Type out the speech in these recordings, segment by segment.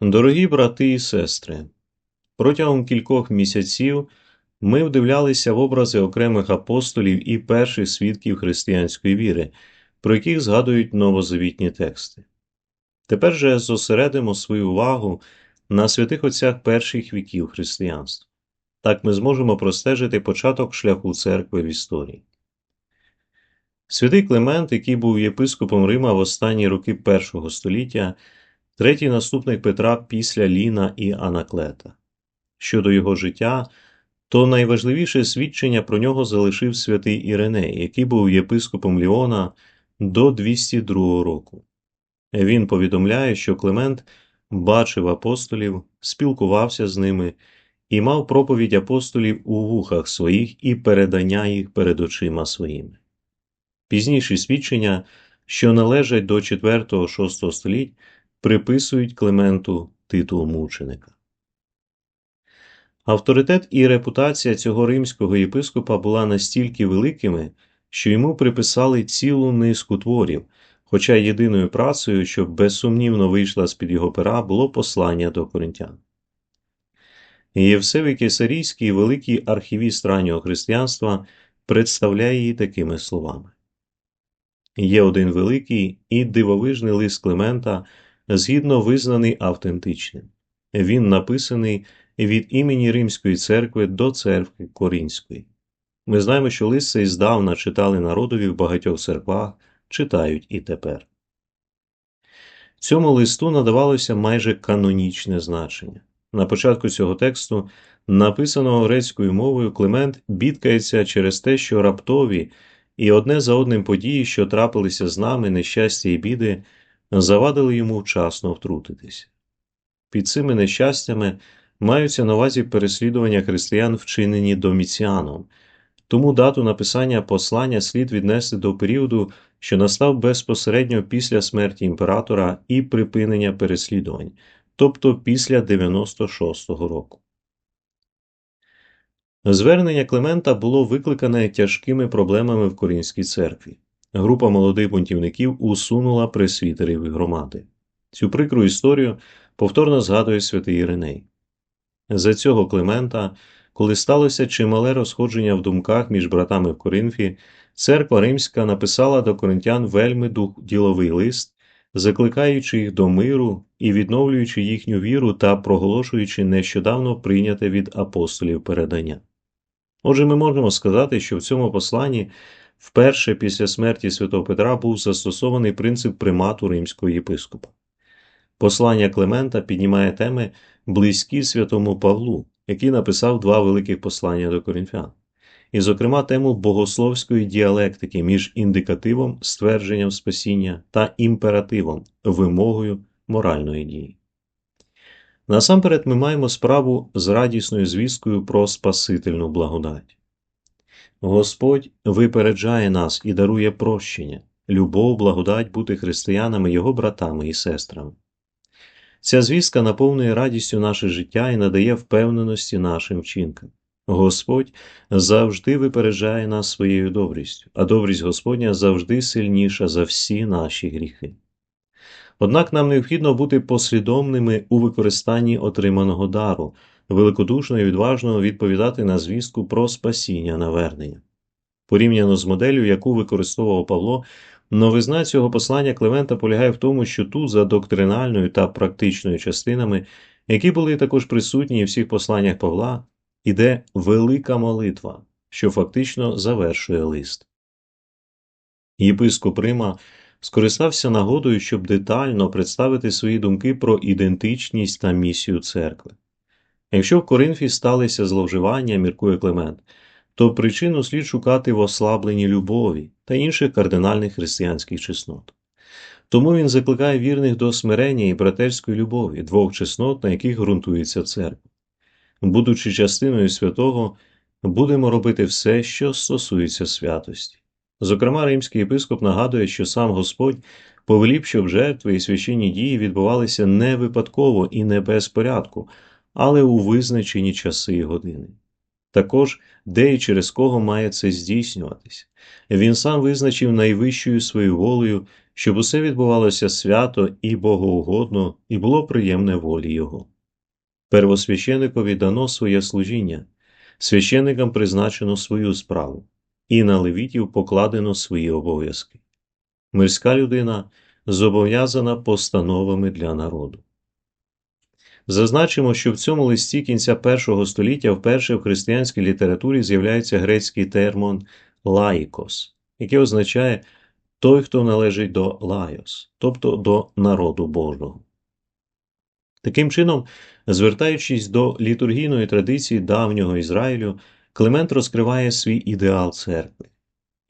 Дорогі брати і сестри, протягом кількох місяців ми вдивлялися в образи окремих апостолів і перших свідків християнської віри, про яких згадують новозавітні тексти. Тепер же зосередимо свою увагу на святих отцях перших віків християнства. Так ми зможемо простежити початок шляху церкви в історії. Святий Климент, який був єпископом Рима в останні роки першого століття, третій наступник Петра після Ліна і Анаклета. Щодо його життя, то найважливіше свідчення про нього залишив святий Іриней, який був єпископом Ліона до 202 року. Він повідомляє, що Климент бачив апостолів, спілкувався з ними і мав проповідь апостолів у вухах своїх і передання їх перед очима своїми. Пізніші свідчення, що належать до 4-6 століть, приписують Клименту титул мученика. Авторитет і репутація цього римського єпископа була настільки великими, що йому приписали цілу низку творів, хоча єдиною працею, що безсумнівно вийшла з під його пера, було послання до коринтян. Євсевий Кесарійський, великий архівіст раннього християнства, представляє її такими словами. Є один великий і дивовижний лист Климента, згідно визнаний автентичним. Він написаний від імені Римської церкви до церкви Корінської. Ми знаємо, що лист цей здавна читали народові в багатьох церквах, читають і тепер. Цьому листу надавалося майже канонічне значення. На початку цього тексту, написаного грецькою мовою, Климент бідкається через те, що раптові і одне за одним події, що трапилися з нами, нещастя і біди, завадили йому вчасно втрутитися. Під цими нещастями маються на увазі переслідування християн, вчинені доміціаном, тому дату написання послання слід віднести до періоду, що настав безпосередньо після смерті імператора і припинення переслідувань, тобто після 96-го року. Звернення Климента було викликане тяжкими проблемами в Корінській церкві. Група молодих бунтівників усунула пресвітерів громади. Цю прикру історію повторно згадує святий Іриней. За цього Климента, коли сталося чимале розходження в думках між братами в Коринфі, церква Римська написала до коринтян вельми дух діловий лист, закликаючи їх до миру і відновлюючи їхню віру та проголошуючи нещодавно прийняте від апостолів передання. Отже, ми можемо сказати, що в цьому посланні вперше після смерті святого Петра був застосований принцип примату римського єпископа. Послання Климента піднімає теми, близькі святому Павлу, який написав два великих послання до корінфян, і, зокрема, тему богословської діалектики між індикативом, ствердженням спасіння та імперативом, вимогою моральної дії. Насамперед ми маємо справу з радісною звісткою про Спасительну благодать. Господь випереджає нас і дарує прощення, любов, благодать бути християнами, його братами і сестрами. Ця звістка наповнює радістю наше життя і надає впевненості нашим вчинкам. Господь завжди випереджає нас своєю добрістю, а добрість Господня завжди сильніша за всі наші гріхи. Однак нам необхідно бути послідовними у використанні отриманого дару, великодушно і відважно відповідати на звістку про спасіння навернення. Порівняно з моделлю, яку використовував Павло, новизна цього послання Климента полягає в тому, що тут за доктринальною та практичною частинами, які були також присутні у всіх посланнях Павла, іде велика молитва, що фактично завершує лист. Єпископ Рима скористався нагодою, щоб детально представити свої думки про ідентичність та місію церкви. Якщо в Коринфі сталися зловживання, міркує Климент, то причину слід шукати в ослабленні любові та інших кардинальних християнських чеснот. Тому він закликає вірних до смирення і братерської любові, двох чеснот, на яких ґрунтується церква. Будучи частиною святого, будемо робити все, що стосується святості. Зокрема, римський єпископ нагадує, що сам Господь повелів, щоб жертви і священні дії відбувалися не випадково і не без порядку, але у визначені часи і години. також де і через кого має це здійснюватись. Він сам визначив найвищою своєю волею, щоб усе відбувалося свято і богоугодно, і було приємне волі Його. Первосвященикові дано своє служіння, священникам призначено свою справу, і на левітів покладено свої обов'язки. Мирська людина зобов'язана постановами для народу. Зазначимо, що в цьому листі кінця першого століття вперше в християнській літературі з'являється грецький термін лаїкос, який означає той, хто належить до лайос, тобто до народу Божого. Таким чином, звертаючись до літургійної традиції давнього Ізраїлю, Климент розкриває свій ідеал церкви.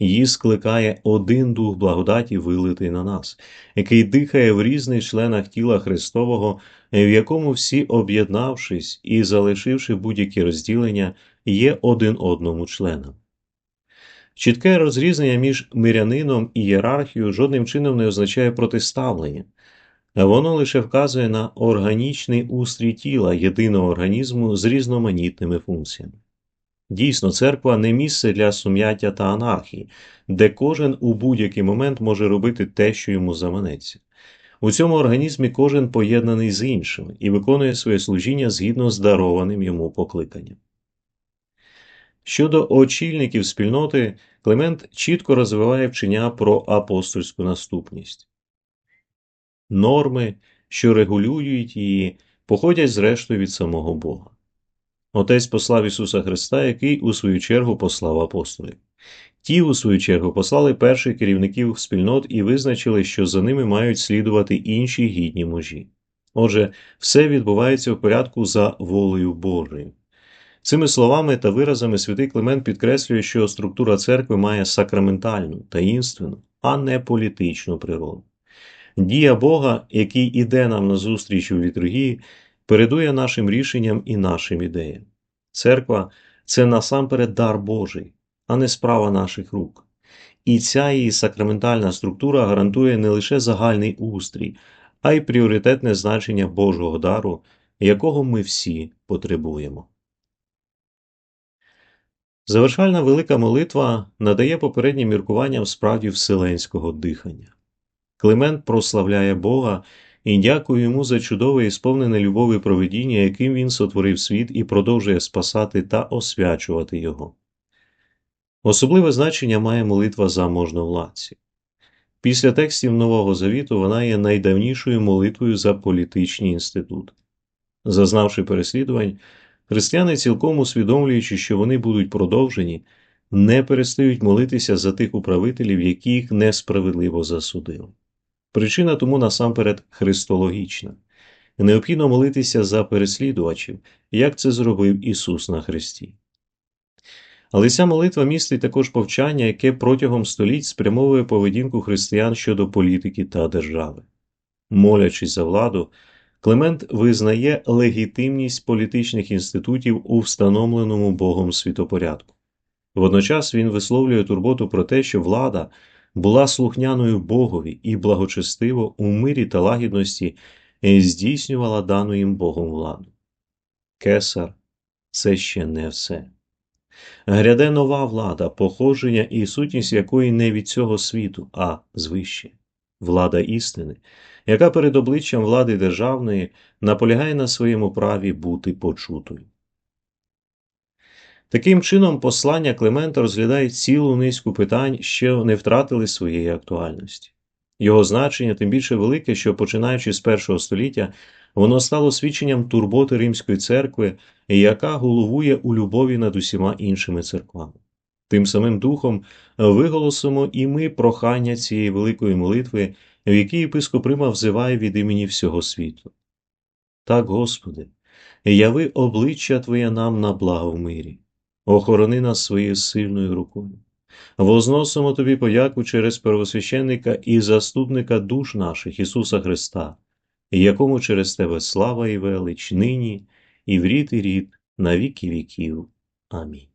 Її скликає один дух благодаті, вилитий на нас, який дихає в різних членах тіла Христового, в якому всі, об'єднавшись і залишивши будь-які розділення, є один одному членом. Чітке розрізнення між мирянином і ієрархією жодним чином не означає протиставлення, воно лише вказує на органічний устрій тіла єдиного організму з різноманітними функціями. Дійсно, церква не місце для сум'яття та анархії, де кожен у будь-який момент може робити те, що йому заманеться. У цьому організмі кожен поєднаний з іншими і виконує своє служіння згідно з дарованим йому покликанням. Щодо очільників спільноти, Климент чітко розвиває вчення про апостольську наступність. Норми, що регулюють її, походять зрештою від самого Бога. Отець послав Ісуса Христа, який у свою чергу послав апостолів. Ті, у свою чергу, послали перших керівників спільнот і визначили, що за ними мають слідувати інші гідні мужі. Отже, все відбувається в порядку за волею Божою. Цими словами та виразами святий Климент підкреслює, що структура церкви має сакраментальну, таїнственну, а не політичну природу. Дія Бога, який іде нам назустріч у літургії, передує нашим рішенням і нашим ідеям. Церква це насамперед дар Божий, а не справа наших рук. І ця її сакраментальна структура гарантує не лише загальний устрій, а й пріоритетне значення Божого дару, якого ми всі потребуємо. Завершальна велика молитва надає попереднім міркуванням справді вселенського дихання. Климент прославляє Бога і дякую йому за чудове і сповнене любові проведіння, яким він сотворив світ і продовжує спасати та освячувати його. Особливе значення має молитва за можновладці. Після текстів Нового Завіту вона є найдавнішою молитвою за політичні інститути. Зазнавши переслідувань, християни, цілком усвідомлюючи, що вони будуть продовжені, не перестають молитися за тих управителів, їх несправедливо засудили. Причина тому насамперед христологічна. Необхідно молитися за переслідувачів, як це зробив Ісус на Христі. Але ця молитва містить також повчання, яке протягом століть спрямовує поведінку християн щодо політики та держави. Молячись за владу, Климент визнає легітимність політичних інститутів у встановленому Богом світопорядку. Водночас він висловлює турботу про те, що влада була слухняною Богові і благочестиво у мирі та лагідності здійснювала дану їм Богом владу. Кесар це ще не все. Гряде нова влада, походження і сутність якої не від цього світу, а звище влада істини, яка перед обличчям влади державної наполягає на своєму праві бути почутою. Таким чином, послання Климента розглядає цілу низку питань, що не втратили своєї актуальності. Його значення тим більше велике, що, починаючи з першого століття, воно стало свідченням турботи Римської церкви, яка головує у любові над усіма іншими церквами. Тим самим духом виголосимо і ми прохання цієї великої молитви, в якій єпископ Рима взиває від імені всього світу. Так, Господи, яви обличчя Твоє нам на благо в мирі охорони нас своєю сильною рукою. Возносимо тобі пояку через первосвященника і заступника душ наших Ісуса Христа, якому через тебе слава і велич нині, і в рід і рід на віки віків. Амінь.